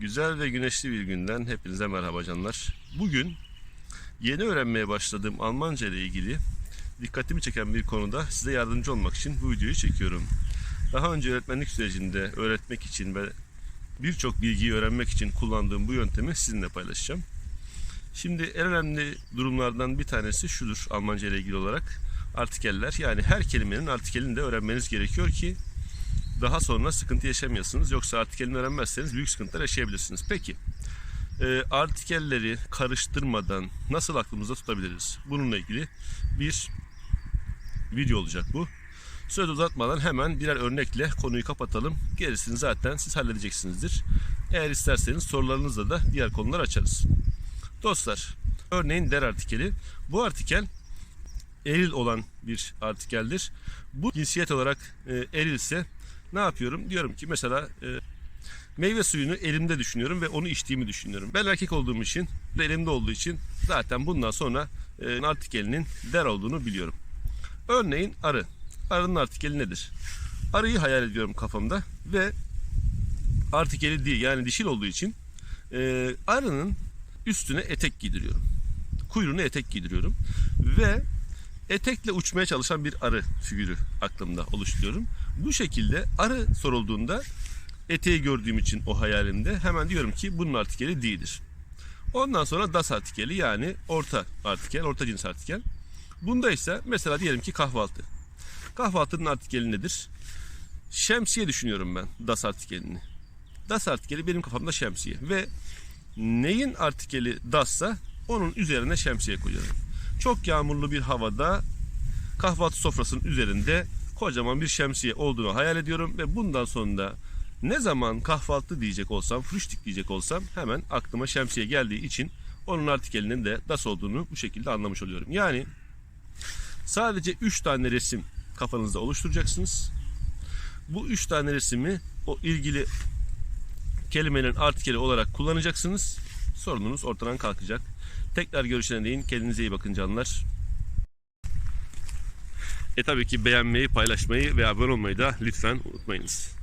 Güzel ve güneşli bir günden hepinize merhaba canlar. Bugün yeni öğrenmeye başladığım Almanca ile ilgili dikkatimi çeken bir konuda size yardımcı olmak için bu videoyu çekiyorum. Daha önce öğretmenlik sürecinde öğretmek için ve birçok bilgiyi öğrenmek için kullandığım bu yöntemi sizinle paylaşacağım. Şimdi en önemli durumlardan bir tanesi şudur Almanca ile ilgili olarak. Artikeller yani her kelimenin artikelini de öğrenmeniz gerekiyor ki daha sonra sıkıntı yaşamayasınız. Yoksa artikelini öğrenmezseniz büyük sıkıntılar yaşayabilirsiniz. Peki e, artikelleri karıştırmadan nasıl aklımızda tutabiliriz? Bununla ilgili bir video olacak bu. Söz uzatmadan hemen birer örnekle konuyu kapatalım. Gerisini zaten siz halledeceksinizdir. Eğer isterseniz sorularınızla da diğer konular açarız. Dostlar, örneğin der artikeli. Bu artikel eril olan bir artikeldir. Bu cinsiyet olarak e, erilse ne yapıyorum? Diyorum ki mesela e, meyve suyunu elimde düşünüyorum ve onu içtiğimi düşünüyorum. Ben erkek olduğum için elimde olduğu için zaten bundan sonra e, artikelinin der olduğunu biliyorum. Örneğin arı. Arının artikeli nedir? Arıyı hayal ediyorum kafamda ve artikeli değil yani dişil olduğu için e, arının üstüne etek giydiriyorum. Kuyruğuna etek giydiriyorum ve etekle uçmaya çalışan bir arı figürü aklımda oluşturuyorum. Bu şekilde arı sorulduğunda eteği gördüğüm için o hayalimde hemen diyorum ki bunun artikeli değildir. Ondan sonra das artikeli yani orta artikel, orta cins artikel. Bunda ise mesela diyelim ki kahvaltı. Kahvaltının artikeli nedir? Şemsiye düşünüyorum ben das artikelini. Das artikeli benim kafamda şemsiye ve neyin artikeli dassa onun üzerine şemsiye koyuyorum. Çok yağmurlu bir havada kahvaltı sofrasının üzerinde kocaman bir şemsiye olduğunu hayal ediyorum ve bundan sonra ne zaman kahvaltı diyecek olsam, frühstück diyecek olsam hemen aklıma şemsiye geldiği için onun artikelinin de das olduğunu bu şekilde anlamış oluyorum. Yani sadece 3 tane resim kafanızda oluşturacaksınız. Bu 3 tane resimi o ilgili kelimenin artikeli olarak kullanacaksınız. Sorununuz ortadan kalkacak. Tekrar görüşene değin. Kendinize iyi bakın canlar. E tabii ki beğenmeyi, paylaşmayı ve abone olmayı da lütfen unutmayınız.